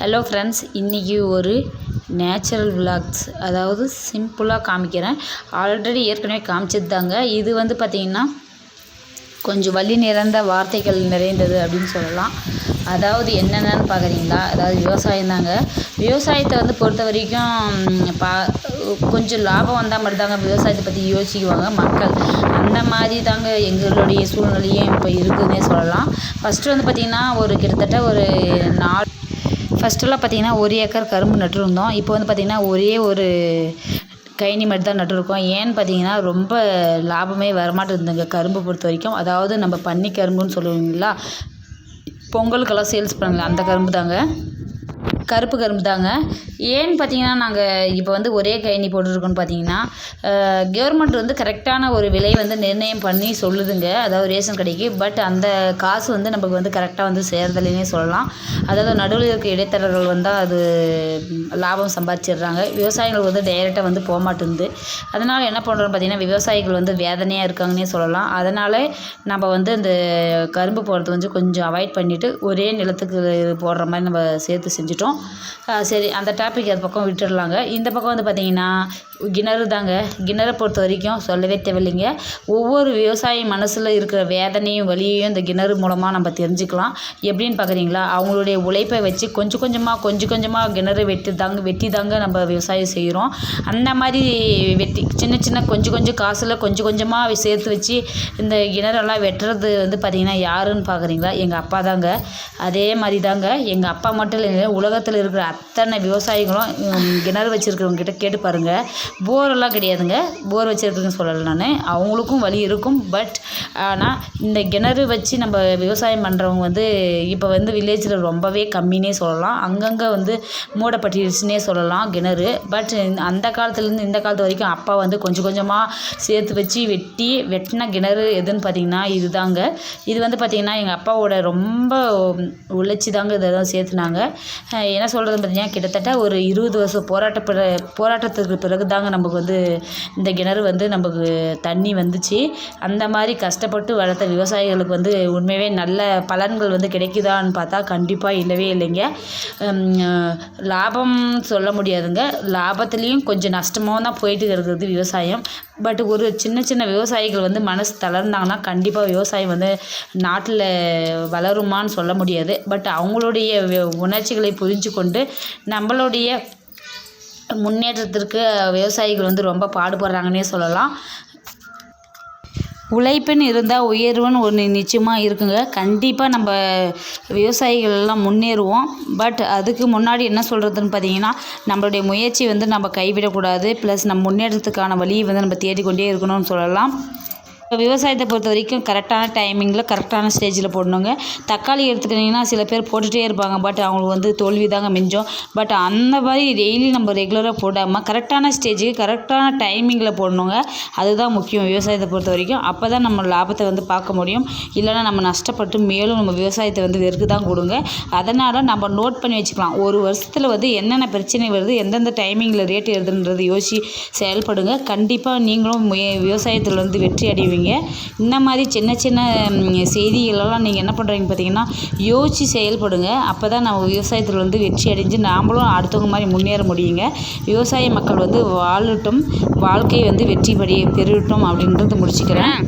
Hello friends இன்றைக்கி ஒரு natural vlogs அதாவது சிம்பிளாக காமிக்கிறேன். ஆல்ரெடி ஏற்கனவே காமிச்சது தாங்க இது வந்து பார்த்திங்கன்னா கொஞ்சம் வழி நிறைந்த வார்த்தைகள் நிறைந்தது அப்படின்னு சொல்லலாம். அதாவது என்னென்னு பார்க்குறீங்களா அதாவது விவசாயம் தாங்க. விவசாயத்தை வந்து பொறுத்த வரைக்கும் பா கொஞ்சம் லாபம் வந்தால் மட்டும்தாங்க விவசாயத்தை பற்றி யோசிக்குவாங்க மக்கள். அந்த மாதிரி தாங்க எங்களுடைய சூழ்நிலையும் இப்போ இருக்குதுன்னே சொல்லலாம். ஃபஸ்ட்டு வந்து பார்த்திங்கன்னா ஒரு கிட்டத்தட்ட ஒரு நாலு ஃபஸ்ட்டெல்லாம் பார்த்திங்கன்னா ஒரு ஏக்கர் கரும்பு நட்டுருந்தோம். இப்போ வந்து பார்த்திங்கன்னா ஒரே ஒரு கைனி மட்டும் தான் நட்டுருக்கோம். ஏன்னு பார்த்தீங்கன்னா ரொம்ப லாபமே வரமாட்டேங்குதுங்க கரும்பு பொறுத்த வரைக்கும். அதாவது நம்ம பன்னி கரும்புன்னு சொல்லுவீங்களா? பொங்கலுக்கெல்லாம் சேல்ஸ் பண்ணல. அந்த கரும்பு தாங்க. கருப்பு கரும்பு தாங்க. ஏன்னு பார்த்தீங்கன்னா நாங்கள் இப்போ வந்து ஒரே கைனி போட்டுருக்கோன்னு பார்த்தீங்கன்னா கவர்மெண்ட் வந்து கரெக்டான ஒரு விலை வந்து நிர்ணயம் பண்ணி சொல்லுதுங்க. அதாவது ரேஷன் கடைக்கு. பட் அந்த காசு வந்து நமக்கு வந்து கரெக்டாக வந்து சேர்தலைன்னே சொல்லலாம். அதாவது நடுவில் இருக்க இடைத்தரகர்கள் வந்தால் அது லாபம் சம்பாதிச்சிடுறாங்க. விவசாயிகள் வந்து டைரெக்டாக வந்து போக மாட்டேங்குது அதனால் என்ன பண்ணுறோம் பார்த்தீங்கன்னா விவசாயிகள் வந்து வேதனையாக இருக்காங்கன்னே சொல்லலாம். அதனால் நம்ம வந்து இந்த கரும்பு போடுறது வந்து கொஞ்சம் அவாய்ட் பண்ணிவிட்டு ஒரே நிலத்துக்கு போடுற மாதிரி நம்ம சேர்த்து செஞ்சுட்டோம். சரி அந்த டாபிக் அது பக்கம் விட்டுடலாங்க இந்த பக்கம் வந்து பார்த்திங்கன்னா கிணறு தாங்க. கிணறை பொறுத்த வரைக்கும் சொல்லவே தேவையில்லைங்க. ஒவ்வொரு விவசாயி மனசில் இருக்கிற வேதனையும் வலியையும் இந்த கிணறு மூலமாக நம்ம தெரிஞ்சுக்கலாம். எப்படின்னு பார்க்குறீங்களா அவங்களுடைய உழைப்பை வச்சு கொஞ்சம் கொஞ்சமாக கொஞ்சம் கொஞ்சமாக கிணறு வெட்டி தாங்க வெட்டி தாங்க நம்ம விவசாயம் செய்கிறோம் அந்த மாதிரி வெட்டி சின்ன சின்ன கொஞ்சம் கொஞ்சம் காசில் கொஞ்சம் கொஞ்சமாக சேர்த்து வச்சு இந்த கிணறெல்லாம் வெட்டுறது வந்து பார்த்திங்கன்னா யாருன்னு பார்க்குறீங்களா எங்கள் அப்பா தாங்க. அதே மாதிரி தாங்க. எங்கள் அப்பா மட்டும் இல்லை உலக பக்கத்தில் இருக்கிற அத்தனை விவசாயிகளும் கிணறு வச்சுருக்கவங்க கிட்ட கேட்டு பாருங்கள் போரெல்லாம் கிடையாதுங்க. போர் வச்சுருக்குன்னு சொல்லலை நான். அவங்களுக்கும் வழி இருக்கும். பட் ஆனால் இந்த கிணறு வச்சு நம்ம விவசாயம் பண்ணுறவங்க வந்து இப்போ வந்து வில்லேஜில் ரொம்பவே கம்மினே சொல்லலாம். அங்கங்கே வந்து மூடப்பட்டிருச்சுன்னே சொல்லலாம் கிணறு. பட் அந்த காலத்துலேருந்து இந்த காலத்து வரைக்கும் அப்பா வந்து கொஞ்சம் கொஞ்சமாக சேர்த்து வச்சு வெட்டி வெட்டின கிணறு எதுன்னு பார்த்தீங்கன்னா இது தாங்க இது வந்து பார்த்திங்கன்னா எங்கள் அப்பாவோட ரொம்ப உழைச்சி தாங்க தான் சேர்த்துனாங்க. என்ன சொல்கிறது பார்த்தீங்கன்னா கிட்டத்தட்ட ஒரு இருபது வருஷம் போராட்ட பிற போராட்டத்துக்கு பிறகு தாங்க நமக்கு வந்து இந்த கிணறு வந்து நமக்கு தண்ணி வந்துச்சு. அந்த மாதிரி கஷ்டப்பட்டு வளர்த்த விவசாயிகளுக்கு வந்து உண்மையாகவே நல்ல பலன்கள் வந்து கிடைக்குதான்னு பார்த்தா கண்டிப்பாக இல்லவே இல்லைங்க. லாபம் சொல்ல முடியாதுங்க. லாபத்துலேயும் கொஞ்சம் நஷ்டமாக தான் போயிட்டு இருக்கிறது விவசாயம். பட் ஒரு சின்ன சின்ன விவசாயிகள் வந்து மனசு தளர்ந்தாங்கன்னா கண்டிப்பாக விவசாயம் வந்து நாட்டில் வளருமான்னு சொல்ல முடியாது. பட் அவங்களுடைய உணர்ச்சிகளை புரிஞ்சு கொண்டு நம்மளுடைய முன்னேற்றத்திற்கு விவசாயிகள் வந்து ரொம்ப பாடுபடுறாங்கன்னே சொல்லலாம். உழைப்புன்னு இருந்தால் உயர்வுன்னு ஒன்று நிச்சயமாக இருக்குங்க. கண்டிப்பாக நம்ம விவசாயிகள் எல்லாம் முன்னேறுவோம். பட் அதுக்கு முன்னாடி என்ன சொல்கிறதுன்னு பார்த்தீங்கன்னா நம்மளுடைய முயற்சி வந்து நம்ம கைவிடக்கூடாது. ப்ளஸ் நம்ம முன்னேற்றத்துக்கான வழியை வந்து நம்ம தேடிக்கொண்டே இருக்கணும்னு சொல்லலாம். விவசாயத்தை பொறுத்த வரைக்கும் கரெக்டான டைமிங்கில் கரெக்டான ஸ்டேஜில் போடணுங்க. தக்காளி எடுத்துக்கிட்டிங்கன்னா சில பேர் போட்டுகிட்டே இருப்பாங்க. பட் அவங்களுக்கு வந்து தோல்வி தாங்க மிஞ்சம். பட் அந்த மாதிரி டெய்லி நம்ம ரெகுலராக போடாமல் கரெக்டான ஸ்டேஜுக்கு கரெக்டான டைமிங்கில் போடணுங்க. அதுதான் முக்கியம் விவசாயத்தை பொறுத்த வரைக்கும். அப்போ தான் நம்ம லாபத்தை வந்து பார்க்க முடியும். இல்லைனா நம்ம நஷ்டப்பட்டு மேலும் நம்ம விவசாயத்தை வந்து வெறுக்கு தான் கொடுங்க. அதனால் நம்ம நோட் பண்ணி வச்சுக்கலாம். ஒரு வருஷத்தில் வந்து என்னென்ன பிரச்சனை வருது எந்தெந்த டைமிங்கில் ரேட் எழுதுன்றது யோசி செயல்படுங்க. கண்டிப்பாக நீங்களும் விவசாயத்தில் வந்து வெற்றி அடைவீங்க. பண்ணுறீங்க இந்த மாதிரி சின்ன சின்ன செய்திகளெல்லாம் நீங்கள் என்ன பண்ணுறீங்க பார்த்தீங்கன்னா யோசித்து செயல்படுங்க. அப்போ தான் நம்ம விவசாயத்தில் வந்து வெற்றி அடைஞ்சு நாமளும் அடுத்தவங்க மாதிரி முன்னேற முடியுங்க. விவசாய மக்கள் வந்து வாழட்டும் வாழ்க்கை வந்து வெற்றி படி பெருகட்டும் அப்படின்றது முடிச்சுக்கிறேன்.